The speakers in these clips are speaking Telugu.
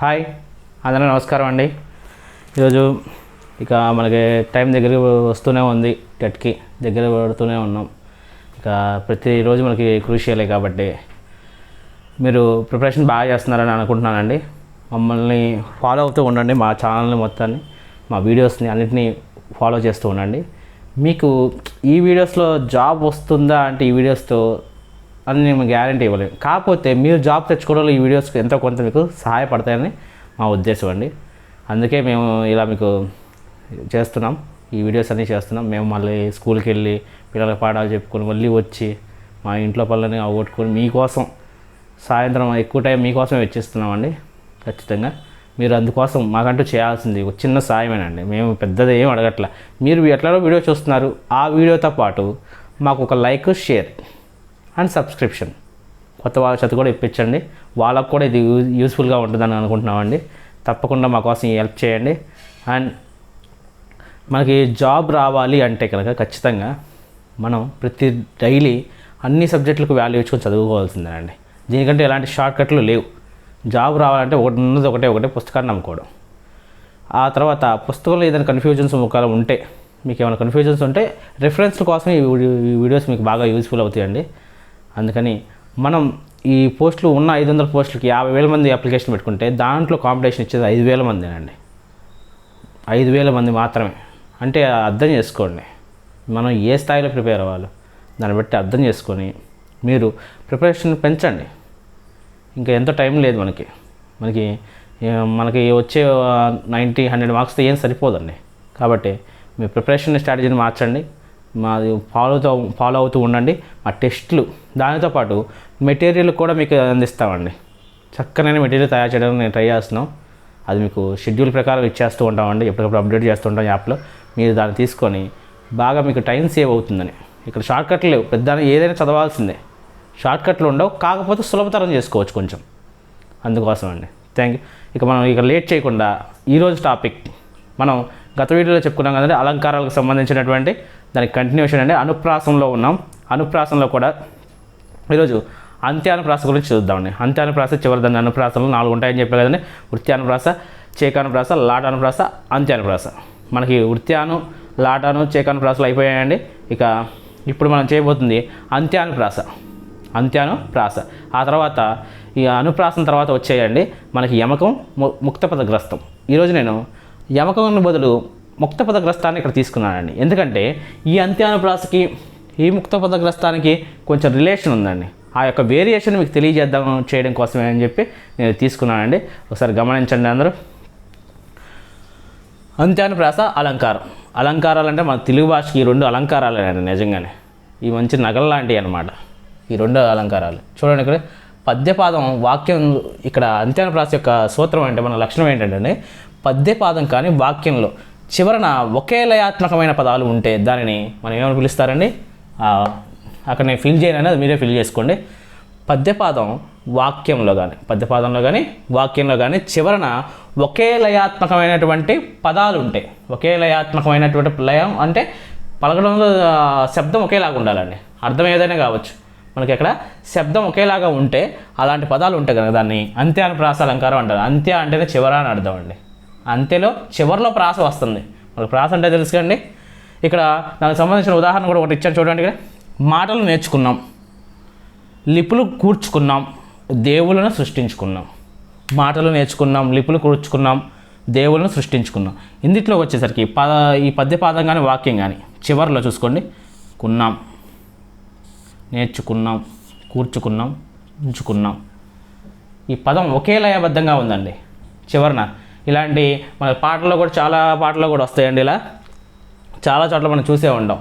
హాయ్ అందరూ నమస్కారం అండి. ఈరోజు ఇక మనకి టైం దగ్గర వస్తూనే ఉంది టెట్కి దగ్గర పడుతూనే ఉన్నాం. ఇక ప్రతిరోజు మనకి క్రూషియలే కాబట్టి. మీరు ప్రిపరేషన్ బాగా చేస్తున్నారని అనుకుంటున్నానండి. మమ్మల్ని ఫాలో అవుతూ ఉండండి మా ఛానల్ని మొత్తాన్ని మా వీడియోస్ని అన్నిటినీ ఫాలో చేస్తూ ఉండండి. మీకు ఈ వీడియోస్లో జాబ్ వస్తుందా అంటే ఈ వీడియోస్తో అని నేను గ్యారంటీ ఇవ్వలేము కాకపోతే మీరు జాబ్ తెచ్చుకోవడంలో ఈ వీడియోస్ ఎంతో కొంత మీకు సహాయపడతాయని మా ఉద్దేశం అండి. అందుకే మేము ఇలా మీకు చేస్తున్నాం. ఈ వీడియోస్ అన్నీ చేస్తున్నాం. మేము మళ్ళీ స్కూల్కి వెళ్ళి పిల్లలకు పాఠాలు చెప్పుకొని మళ్ళీ వచ్చి మా ఇంట్లో పనులని అవగొట్టుకొని మీకోసం సాయంత్రం ఎక్కువ టైం మీకోసం వెచ్చిస్తున్నామండి. ఖచ్చితంగా. మీరు అందుకోసం మాకంటూ చేయాల్సింది ఒక చిన్న సాయమేనండి. మేము పెద్దది ఏం అడగట్లా. మీరు ఎట్లానో వీడియో చూస్తున్నారు. ఆ వీడియోతో పాటు మాకు ఒక లైక్ షేర్ అండ్ సబ్స్క్రిప్షన్. కొత్త వాళ్ళ చేత కూడా ఇప్పించండి. వాళ్ళకు కూడా ఇది యూజ్ యూస్ఫుల్గా ఉంటుందని అనుకుంటున్నామండి. తప్పకుండా మా కోసం హెల్ప్ చేయండి. అండ్ మనకి జాబ్ రావాలి అంటే కనుక ఖచ్చితంగా మనం ప్రతి డైలీ అన్ని సబ్జెక్టులకు వాల్యూ ఇచ్చుకొని చదువుకోవాల్సిందేనండి. దీనికంటే ఎలాంటి షార్ట్ కట్లు లేవు. జాబ్ రావాలంటే ఒకటి ఉన్నది ఒకటే ఒకటే పుస్తకాన్ని నమ్ముకోవడం. ఆ తర్వాత పుస్తకంలో ఏదైనా కన్ఫ్యూజన్స్ ముఖాల ఉంటే మీకు ఏమైనా కన్ఫ్యూజన్స్ ఉంటే రిఫరెన్స్ కోసం ఈ వీడియోస్ మీకు బాగా యూస్ఫుల్ అవుతాయండి. అందుకని మనం ఈ పోస్టులు ఉన్న ఐదు వందల పోస్టులకి యాభై వేల మంది అప్లికేషన్ పెట్టుకుంటే దాంట్లో కాంపిటీషన్ ఇచ్చేది ఐదు వేల మందేనండి. ఐదు వేల మంది మాత్రమే. అంటే అర్థం చేసుకోండి. మనం ఏ స్థాయిలో ప్రిపేర్ అవ్వాలి? దాన్ని బట్టి అర్థం చేసుకొని మీరు ప్రిపరేషన్ పెంచండి. ఇంకా ఎంతో టైం లేదు మనకి. మనకి మనకి వచ్చే నైంటీ హండ్రెడ్ మార్క్స్తో ఏం సరిపోదండి. కాబట్టి మీ ప్రిపరేషన్ స్ట్రాటజీని మార్చండి. మాది ఫాలో అవుతూ ఫాలో అవుతూ ఉండండి. మా టెస్ట్లు దానితో పాటు మెటీరియల్ కూడా మీకు అందిస్తామండి. చక్కనైన మెటీరియల్ తయారు చేయడానికి నేను ట్రై చేస్తున్నాం. అది మీకు షెడ్యూల్ ప్రకారం ఇచ్చేస్తూ ఉంటామండి. ఎప్పటికప్పుడు అప్డేట్ చేస్తూ ఉంటాం యాప్లో. మీరు దాన్ని తీసుకొని బాగా మీకు టైం సేవ్ అవుతుందని. ఇక్కడ షార్ట్కట్లు లేవు. పెద్ద ఏదైనా చదవాల్సిందే. షార్ట్కట్లు ఉండవు. కాకపోతే సులభతరం చేసుకోవచ్చు కొంచెం. అందుకోసం అండి థ్యాంక్ యూ. ఇక మనం ఇక లేట్ చేయకుండా ఈరోజు టాపిక్. మనం గత వీడియోలో చెప్పుకున్నాం కదండి అలంకారాలకు సంబంధించినటువంటి దానికి కంటిన్యూషన్ అంటే అనుప్రాసంలో ఉన్నాం. అనుప్రాసంలో కూడా ఈరోజు అంత్యానుప్రాస గురించి చూద్దామండి. అంత్యానుప్రాస చివరి దాని అనుప్రాసంలో నాలుగు ఉంటాయని చెప్పే కదండి. వృత్యానుప్రాస చేకానుప్రాస లాటానుప్రాస అంత్యానుప్రాస. మనకి వృత్యాను లాటాను చేకానుప్రాసలు అయిపోయాయండి. ఇక ఇప్పుడు మనం చేయబోతుంది అంత్యానుప్రాస. అంత్యానుప్రాస. ఆ తర్వాత ఈ అనుప్రాసం తర్వాత వచ్చేయండి. మనకి యమకం ము- ముక్తపదగ్రస్తం ఈరోజు నేను యమకం బదులు ముక్తపదగ్రస్తాన్ని ఇక్కడ తీసుకున్నానండి ఎందుకంటే ఈ అంత్యానుప్రాసకి ఈ ముక్తపదగ్రస్తానికి కొంచెం రిలేషన్ ఉందండి. ఆ యొక్క వేరియేషన్ మీకు తెలియజేద్దాం చేయడం కోసమే అని చెప్పి నేను తీసుకున్నానండి. ఒకసారి గమనించండి అందరూ. అంత్యానుప్రాస అలంకారం. అలంకారాలు అంటే మన తెలుగు భాషకి ఈ రెండు అలంకారాలు అండి నిజంగానే. ఈ మంచి నగల లాంటివి అనమాట ఈ రెండు అలంకారాలు. చూడండి ఇక్కడ పద్యపాదం వాక్యం ఇక్కడ అంత్యానుప్రాస యొక్క సూత్రం అంటే మన లక్షణం ఏంటంటే పద్యపాదం కానీ వాక్యంలో చివరన ఒకే లయాత్మకమైన పదాలు ఉంటే దానిని మనం ఏమని పిలుస్తారండి? అక్కడ నేను ఫిల్ చేయను అది మీరే ఫిల్ చేసుకోండి. పద్యపాదం వాక్యంలో కానీ పద్యపాదంలో కానీ వాక్యంలో కానీ చివరన ఒకే లయాత్మకమైనటువంటి పదాలు ఉంటాయి ఒకే లయాత్మకమైనటువంటి లయం అంటే పలకడంలో శబ్దం ఒకేలాగా ఉండాలండి. అర్థం ఏదైనా కావచ్చు. మనకి ఇక్కడ శబ్దం ఒకేలాగా ఉంటే అలాంటి పదాలు ఉంటాయి కదా దాన్ని అంత్య అని ప్రాస అలంకారం అంటారు. అంత్య అంటేనే చివర అని అర్థం అండి. అంతేలో చివరిలో ప్రాస వస్తుంది. మనకు ప్రాస అంటే తెలుసుకోండి. ఇక్కడ దానికి సంబంధించిన ఉదాహరణ కూడా ఒకటి ఇచ్చాను చూడండి ఇక్కడ. మాటలు నేర్చుకున్నాం. లిపులు కూర్చుకున్నాం. దేవుళ్ళను సృష్టించుకున్నాం. మాటలు నేర్చుకున్నాం లిపులు కూర్చుకున్నాం దేవుళ్ళను సృష్టించుకున్నాం. ఇందుట్లో వచ్చేసరికి పద ఈ పద్యపాదం కానీ వాక్యం కానీ చివరిలో చూసుకోండి. కున్నాం నేర్చుకున్నాం కూర్చుకున్నాం ఉంచుకున్నాం. ఈ పదం ఒకే లయబద్ధంగా ఉందండి. చివరన ఇలాంటి మన పాటల్లో కూడా చాలా పాటల్లో కూడా వస్తాయండి ఇలా. చాలా చోట్ల మనం చూసే ఉంటాం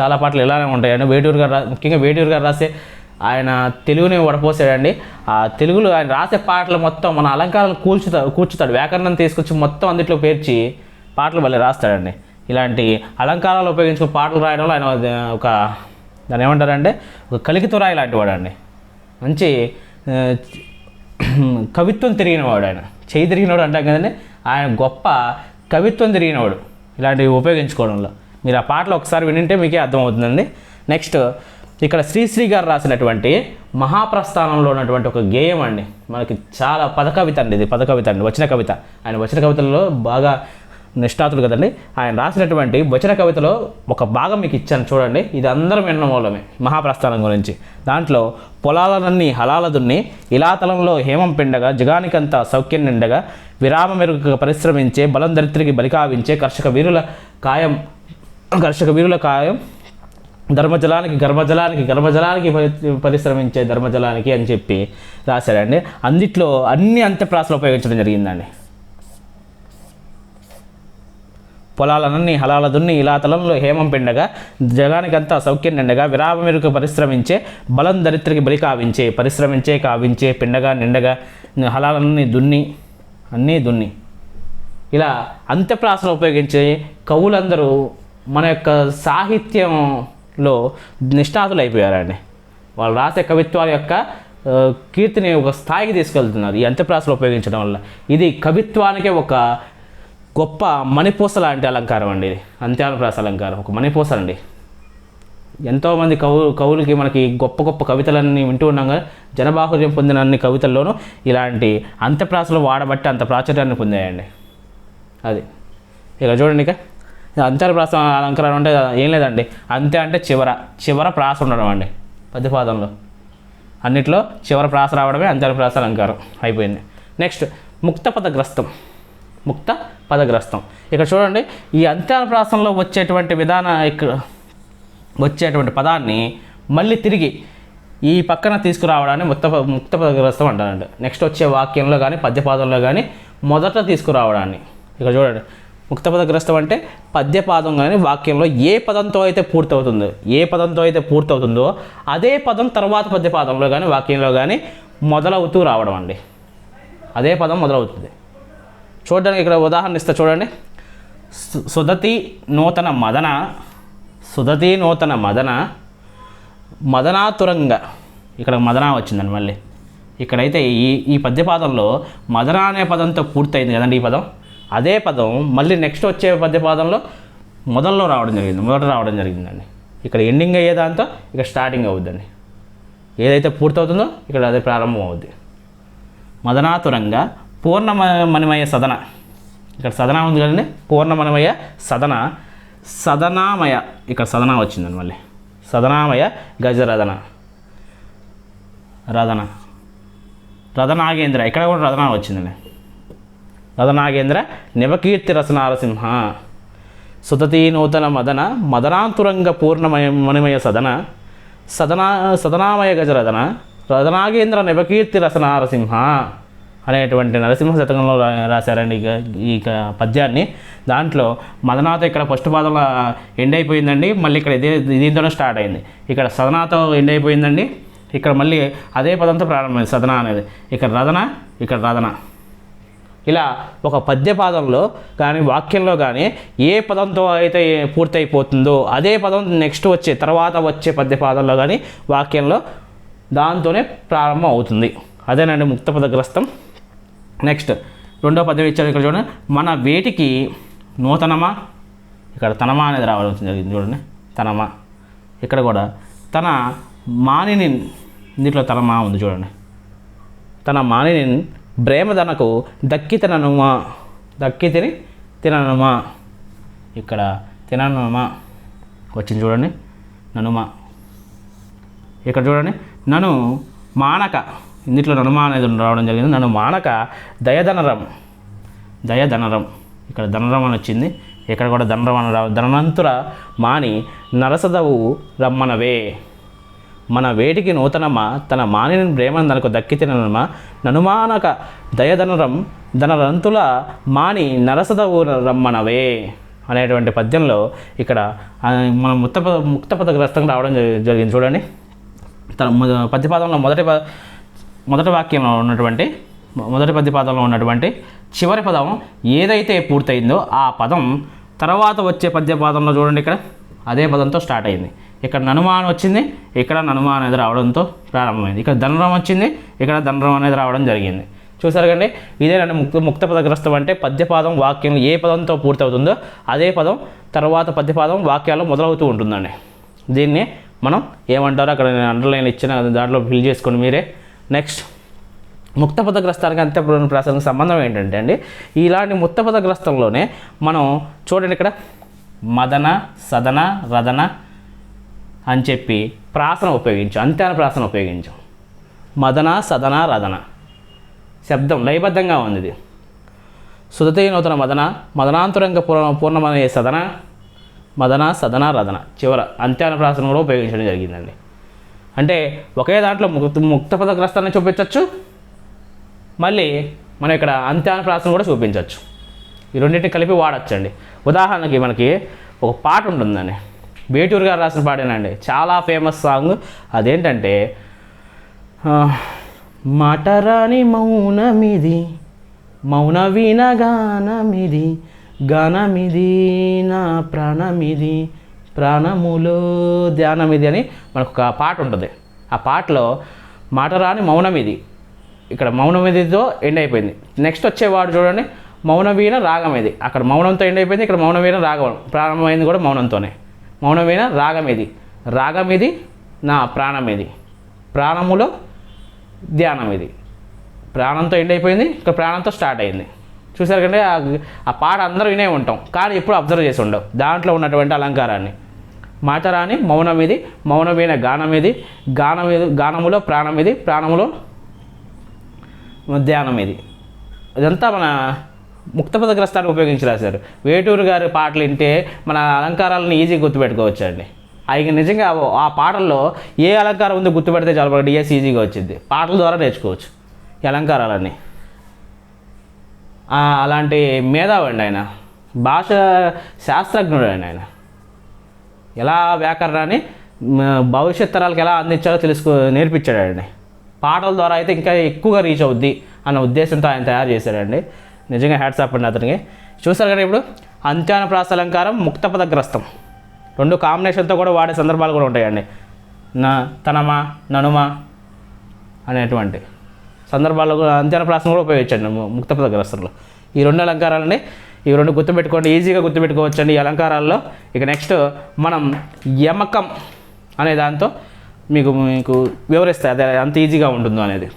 చాలా పాటలు ఇలానే ఉంటాయండి. వేటూరు గారు రా- ముఖ్యంగా వేటూరు గారు రాసే ఆయన తెలుగుని వడపోసాడండి ఆ తెలుగులో ఆయన రాసే పాటలు మొత్తం మన అలంకారాలు కూల్చుతాడు కూర్చుతాడు. వ్యాకరణం తీసుకొచ్చి మొత్తం అందుట్లో పేర్చి పాటలు మళ్ళీ రాస్తాడండి. ఇలాంటి అలంకారాలు ఉపయోగించుకుని పాటలు రాయడంలో ఆయన ఒక దాన్ని ఏమంటారంటే ఒక కలికితురాయి లాంటి వాడు అండి మంచి కవిత్వం కవిత్వం తిరిగినవాడు ఆయన. చేయి తిరిగినవాడు అంటాం కదండి. ఆయన గొప్ప కవిత్వం తిరిగినవాడు ఇలాంటివి ఉపయోగించుకోవడంలో. మీరు ఆ పాటలు ఒకసారి వినింటే మీకే అర్థమవుతుందండి. నెక్స్ట్ ఇక్కడ శ్రీశ్రీ గారు రాసినటువంటి మహాప్రస్థానంలో ఉన్నటువంటి ఒక గేయం అండి. మనకి చాలా పదకవిత అండి ఇది పదకవిత అండి వచ్చిన కవిత. ఆయన వచ్చిన కవితల్లో బాగా నిష్ణాతులు కదండి. ఆయన రాసినటువంటి వచన కవితలో ఒక భాగం మీకు ఇచ్చాను చూడండి. ఇది అందరం విన్న మూలమే మహాప్రస్థానం గురించి. దాంట్లో పొలాలనన్నీ హలాల దున్ని ఇలాతలంలో హేమం పిండగా జగానికంతా సౌఖ్యం నిండగా విరామ మెరుగు పరిశ్రమించే బలం దరిద్రికి బలికావించే కర్షక వీరుల కాయం కర్షక వీరుల కాయం ధర్మజలానికి గర్భజలానికి గర్భజలానికి పరి- పరిశ్రమించే ధర్మజలానికి అని చెప్పి రాశాడండి. అన్నిట్లో అన్ని అంత్యప్రాసలు ఉపయోగించడం జరిగిందండి. పొలాలన్నీ హలాల దున్ని ఇలా తలంలో హేమం పిండగా జగానికంతా సౌఖ్యం నిండగా విరామ మెరుగు పరిశ్రమించే బలం దరిద్రకి బలి కావించే పరిశ్రమించే కావించే పిండగా నిండగా హలాలన్నీ దున్ని అన్నీ దున్ని. ఇలా అంత్యప్రాసలు ఉపయోగించే కవులందరూ మన యొక్క సాహిత్యంలో నిష్ణాతులు అయిపోయారండి వాళ్ళు రాసే కవిత్వాల యొక్క కీర్తిని ఒక స్థాయికి తీసుకెళ్తున్నారు ఈ అంత్యప్రాసలు ఉపయోగించడం వల్ల. ఇది కవిత్వానికే ఒక గొప్ప మణిపూస లాంటి అలంకారం అండి ఇది. అంత్యానుప్రాస అలంకారం. ఒక మణిపూస అండి. ఎంతోమంది కవు కవులకి మనకి గొప్ప గొప్ప కవితలన్నీ వింటూ ఉన్నాం కదా. జనబాహుర్యం పొందిన అన్ని కవితల్లోనూ ఇలాంటి అంత్యప్రాసలు వాడబట్టి అంత ప్రాచుర్యాన్ని పొందాయండి. అది. ఇక చూడండి ఇక. అంత్యప్రాస అలంకారం అంటే ఏం లేదండి. అంత్య అంటే చివర. చివర ప్రాస ఉండడం అండి. పద్యపాదంలో. అన్నిట్లో చివర ప్రాస రావడమే అంత్యప్రాస అలంకారం. అయిపోయింది. నెక్స్ట్ ముక్తపద గ్రస్తం. ముక్త పదగ్రస్తం. ఇక్కడ చూడండి ఈ అంత్యానుప్రాసంలో వచ్చేటువంటి విధాన ఇక్కడ వచ్చేటువంటి పదాన్ని మళ్ళీ తిరిగి ఈ పక్కన తీసుకురావడాన్ని ముక్త ముక్త పదగ్రస్తం అంటారండి నెక్స్ట్ వచ్చే వాక్యంలో కానీ పద్యపాదంలో కానీ మొదట తీసుకురావడాన్ని. ఇక్కడ చూడండి ముక్త పదగ్రస్తం అంటే పద్యపాదం కానీ వాక్యంలో ఏ పదంతో అయితే పూర్తవుతుందో ఏ పదంతో అయితే పూర్తవుతుందో అదే పదం తర్వాత పద్యపాదంలో కానీ వాక్యంలో కానీ మొదలవుతూ రావడం అండి. అదే పదం మొదలవుతుంది. చూడడానికి ఇక్కడ ఉదాహరణ ఇస్తా చూడండి. సుదతి నూతన మదన సుదతి నూతన మదన మదనాతురంగ ఇక్కడ మదన వచ్చిందండి మళ్ళీ. ఇక్కడైతే ఈ ఈ పద్యపాదంలో మదన అనే పదంతో పూర్తయింది కదండి ఈ పదం. అదే పదం మళ్ళీ నెక్స్ట్ వచ్చే పద్యపాదంలో మొదల్లో రావడం జరిగింది మొదట రావడం జరిగిందండి. ఇక్కడ ఎండింగ్ అయ్యే దాంతో ఇక్కడ స్టార్టింగ్ అవుద్దండి. ఏదైతే పూర్తవుతుందో ఇక్కడ అదే ప్రారంభం అవుద్ది. మదనాతురంగా పూర్ణమణిమయ సదన. ఇక్కడ సదన ఉంది కదండి? పూర్ణమణిమయ సదన. సదనామయ. ఇక్కడ సదన వచ్చిందండి మళ్ళీ. సదనామయ గజరదన. రథన రథనాగేంద్ర ఇక్కడ కూడా రథన వచ్చిందండి. రథనాగేంద్ర నివకీర్తి రసనారసింహ. సుతతి నూతన మదన. మదనాంతురంగ పూర్ణమయ మణిమయ సదన. సదనా సదనామయ గజరథన రథనాగేంద్ర నివకీర్తి రసనారసింహ. అనేటువంటి నరసింహ శతకంలో రాశారండి ఈ పద్యాన్ని. దాంట్లో మదనాతో ఇక్కడ ఫస్ట్ పాదంలో ఎండ్ అయిపోయిందండి మళ్ళీ ఇక్కడ ఇదే దీంతోనే స్టార్ట్ అయింది. ఇక్కడ సదనాతో ఎండ్ అయిపోయిందండి ఇక్కడ మళ్ళీ అదే పదంతో ప్రారంభమైంది సదన అనేది. ఇక్కడ రదన ఇక్కడ రదన ఇలా ఒక పద్యపాదంలో కానీ వాక్యంలో కానీ ఏ పదంతో అయితే పూర్తయిపోతుందో అదే పదం నెక్స్ట్ వచ్చే తర్వాత వచ్చే పద్యపాదంలో కానీ వాక్యంలో దాంతోనే ప్రారంభం అవుతుంది. అదేనండి ముక్తపద పదగ్రస్తం నెక్స్ట్ రెండో పద్యం ఇచ్చారు ఇక్కడ చూడండి. మన వేటికి నూతనమా? ఇక్కడ తనమా అనేది రావడం జరిగింది చూడండి. తనమా. ఇక్కడ కూడా తన మానిని దీంట్లో తనమా ఉంది చూడండి. తన మానిని ప్రేమధనకు దక్కి తిననుమా? దక్కి తిని తిననుమా? ఇక్కడ తిననుమా. వచ్చింది చూడండి. ననుమా. ఇక్కడ చూడండి. నన్ను మానక. ఇందులో ననుమాన అనేది రావడం జరిగింది. నన్ను మానక దయధనరం దయధనరం ఇక్కడ ధనరం అని వచ్చింది. ఇక్కడ కూడా ధనరం అని రావు ధనవంతుర మాని నరసదవు రమ్మనవే. మన వేటికి నూతనమ్మ తన మానిని ప్రేమను తనకు దక్కితినమా ననుమానక దయధనరం ధనరంతుల మాని నరసదవు రమ్మనవే అనేటువంటి పద్యంలో ఇక్కడ మన ముక్త ముక్తపదగ్రస్తం రావడం జరిగింది. చూడండి. తన పద్యపాదంలో మొదటి మొదటి వాక్యంలో ఉన్నటువంటి మొదటి పద్యపాదంలో ఉన్నటువంటి చివరి పదం ఏదైతే పూర్తయిందో ఆ పదం తర్వాత వచ్చే పద్యపాదంలో చూడండి ఇక్కడ. అదే పదంతో స్టార్ట్ అయింది. ఇక్కడ ననుమానం వచ్చింది ఇక్కడ ననుమా అనేది రావడంతో ప్రారంభమైంది. ఇక్కడ ధనురం వచ్చింది ఇక్కడ ధనురం అనేది రావడం జరిగింది. చూసారు కండి ఇదేనండి ముక్త ముక్త పదగ్రస్తం అంటే పద్యపాదం వాక్యం ఏ పదంతో పూర్తవుతుందో అదే పదం తర్వాత పద్యపాదం వాక్యాలు మొదలవుతూ ఉంటుందండి. దీన్ని మనం ఏమంటారో అక్కడ నేను అండర్లైన్ ఇచ్చిన దాంట్లో ఫిల్ చేసుకొని మీరే. నెక్స్ట్ ముక్త పదగ్రస్తానికి అంత్యపురం ప్రాసానికి సంబంధం ఏంటంటే అండి ఇలాంటి ముక్త పదగ్రస్తంలోనే మనం చూడండి ఇక్కడ మదన సదన రదన అని చెప్పి ప్రాసన ఉపయోగించాం అంత్యాన ప్రాసన ఉపయోగించాం. మదన సదన రదన. శబ్దం లయబద్ధంగా ఉంది ఇది. సుదతే నూతన మదన మదనాంతరంగ పూర్ణ పూర్ణమనే సదన మదన సదన రదన. చివర అంత్యాన ప్రాసన కూడా ఉపయోగించడం జరిగిందండి. అంటే ఒకే దాంట్లో ముక్త ముక్త పదగ్రస్తాన్ని చూపించవచ్చు మళ్ళీ మనం ఇక్కడ అంత్యాన ప్రాసన కూడా చూపించవచ్చు ఈ రెండింటిని కలిపి వాడచ్చండి. ఉదాహరణకి మనకి ఒక పాట ఉంటుందండి. బేటూరు గారు రాసిన పాటేనండి. చాలా ఫేమస్ సాంగ్. అదేంటంటే మటరాని మౌనమిది మౌన వినగానమిది గానమిది నా ప్రాణమిది ప్రాణములో ఇది అని మనకు ఒక పాట ఉంటుంది. ఆ పాటలో మాట రాని మౌనం ఇది. ఇక్కడ మౌనం ఇదితో ఎండ్ అయిపోయింది. నెక్స్ట్ వచ్చేవాడు చూడండి మౌనవీణ రాగం ఇది. అక్కడ మౌనంతో ఎండ్ అయిపోయింది ఇక్కడ మౌనవీణ రాగం. ప్రారంభమైంది కూడా మౌనంతోనే. మౌనమైన రాగం ఇది. రాగం ఇది నా ప్రాణం ఇది. ప్రాణములో ధ్యానం ఇది. ప్రాణంతో ఎండ్ అయిపోయింది ఇక్కడ ప్రాణంతో స్టార్ట్ అయింది. చూసారు కంటే ఆ- ఆ పాట అందరూ వినే ఉంటాం. కానీ ఎప్పుడు అబ్జర్వ్ చేసి ఉండవు. దాంట్లో ఉన్నటువంటి అలంకారాన్ని. మాటరాని మౌనం ఇది మౌనమైన గానం ఇది గానం ఇది గానములో ప్రాణం ఇది ప్రాణములో ధ్యానం ఇది ఇదంతా మన ముక్తపదగ్రస్తాన్ని ఉపయోగించి రాశారు. వేటూరు గారి పాటలు వింటే మన అలంకారాలను ఈజీ గుర్తుపెట్టుకోవచ్చు అండి అవి నిజంగా ఆ- పాటల్లో ఏ అలంకారం ఉందో గుర్తుపెడితే చాలా బాగా డిఎస్ ఈజీగా వచ్చింది. పాటల ద్వారా నేర్చుకోవచ్చు ఈ అలంకారాలన్నీ. అలాంటి మేధావండి ఆయన. భాష శాస్త్రజ్ఞుడు అండి ఆయన. ఎలా వ్యాకరణాన్ని భవిష్యత్ తరాలకు ఎలా అందించాలో తెలుసుకో నేర్పించాడండి. పాటల ద్వారా అయితే ఇంకా ఎక్కువగా రీచ్ అవుద్ది అన్న ఉద్దేశంతో ఆయన తయారు చేశాడండి. నిజంగా హ్యాట్స్ ఆఫ్ అండి అతనికి. చూస్తారు కదా ఇప్పుడు అంత్యాన ప్రాసలంకారం ముక్తపదగ్రస్తం. రెండు కాంబినేషన్తో కూడా వాడే సందర్భాలు కూడా ఉంటాయండి. నా తనమా ననుమ అనేటువంటి సందర్భాల్లో కూడా అంత్యాన ప్రాసం కూడా ఉపయోగించండి ముక్తపద ముక్తపదగ్రస్తంలో ఈ రెండు అలంకారాలని ఈ రెండు గుర్తుపెట్టుకోండి ఈజీగా గుర్తుపెట్టుకోవచ్చండి ఈ అలంకారాల్లో. ఇక నెక్స్ట్ మనం యమకం అనే దాంతో మీకు మీకు వివరిస్తాయి అదే అంత ఈజీగా ఉంటుందో అనేది.